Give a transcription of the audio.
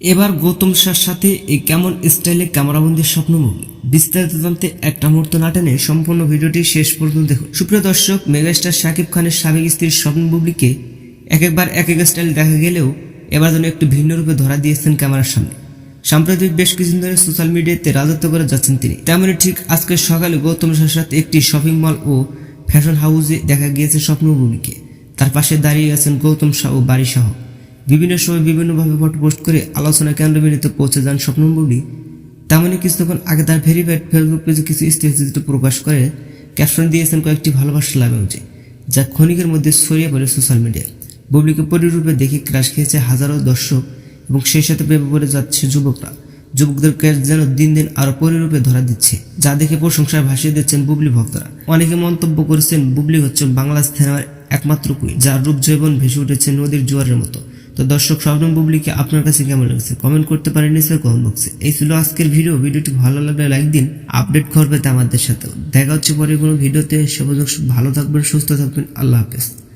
এবার গৌতম শাহর সাথে এই কেমন স্টাইলে ক্যামেরাবন্দির স্বপ্নমুখী? বিস্তারিত জানতে একটা মুহূর্ত না টেনে সম্পূর্ণ ভিডিওটি শেষ পর্যন্ত দেখুন। সুপ্রিয় দর্শক, মেগাস্টার শাকিব খানের সাবেক স্ত্রীর স্বপ্ন এক একবার এক এক স্টাইল দেখা গেলেও এবার যেন একটু ভিন্ন রূপে ধরা দিয়েছেন ক্যামেরার সামনে। সাম্প্রতিক বেশ কিছুদিন ধরে সোশ্যাল মিডিয়াতে রাজত্ব করে যাচ্ছেন তিনি। তেমনি ঠিক আজকে সকালে গৌতম শাহর সাথে একটি শপিং মল ও ফ্যাশন হাউসে দেখা গিয়েছে স্বপ্ন তার পাশে দাঁড়িয়ে আছেন গৌতম শাহ ও বাড়ি সহ বিভিন্ন সময় বিভিন্নভাবে ফটো পোস্ট করে আলোচনা কেন্দ্রবিন্দুতে পৌঁছে যান স্বপ্ন বুবলি তেমনই কিছুক্ষণ আগে তার ভেরিফাইড ফেসবুক পেজে কিছু স্থিতিচিত্র প্রকাশ করে ক্যাপশন দিয়েছেন কয়েকটি ভালোবাসা উচিত যা ক্ষণিকের মধ্যে ছড়িয়ে পড়ে সোশ্যাল মিডিয়ায়। বুবলিকে পরিরূপে দেখে ক্রাশ খেয়েছে হাজারো দর্শক এবং সেই সাথে প্রেমে পড়ে যাচ্ছে যুবকরা। যুবকদের ক্যাশ যেন দিন দিন আরও পরিরূপে ধরা দিচ্ছে, যা দেখে প্রশংসায় ভাসিয়ে দিচ্ছেন বুবলি ভক্তরা। অনেকে মন্তব্য করেছেন, বুবলি হচ্ছে বাংলা সিনেমার একমাত্র কুই যার রূপ জৈবন ভেসে উঠেছে নদীর জোয়ারের মতো। তো দর্শক স্বপ্ন বুবলিকে আপনার কাছে কেমন লাগছে? কমেন্ট করতে পারেন নিশ্চয়ই কমেন্ট বক্সে এই ছিল আজকের ভিডিও ভিডিওটি ভালো লাগলে লাইক দিন আপডেট করবে আমাদের সাথে দেখা হচ্ছে পরে কোনো ভিডিওতে সে ভালো থাকবেন, সুস্থ থাকবেন। আল্লাহ হাফেজ।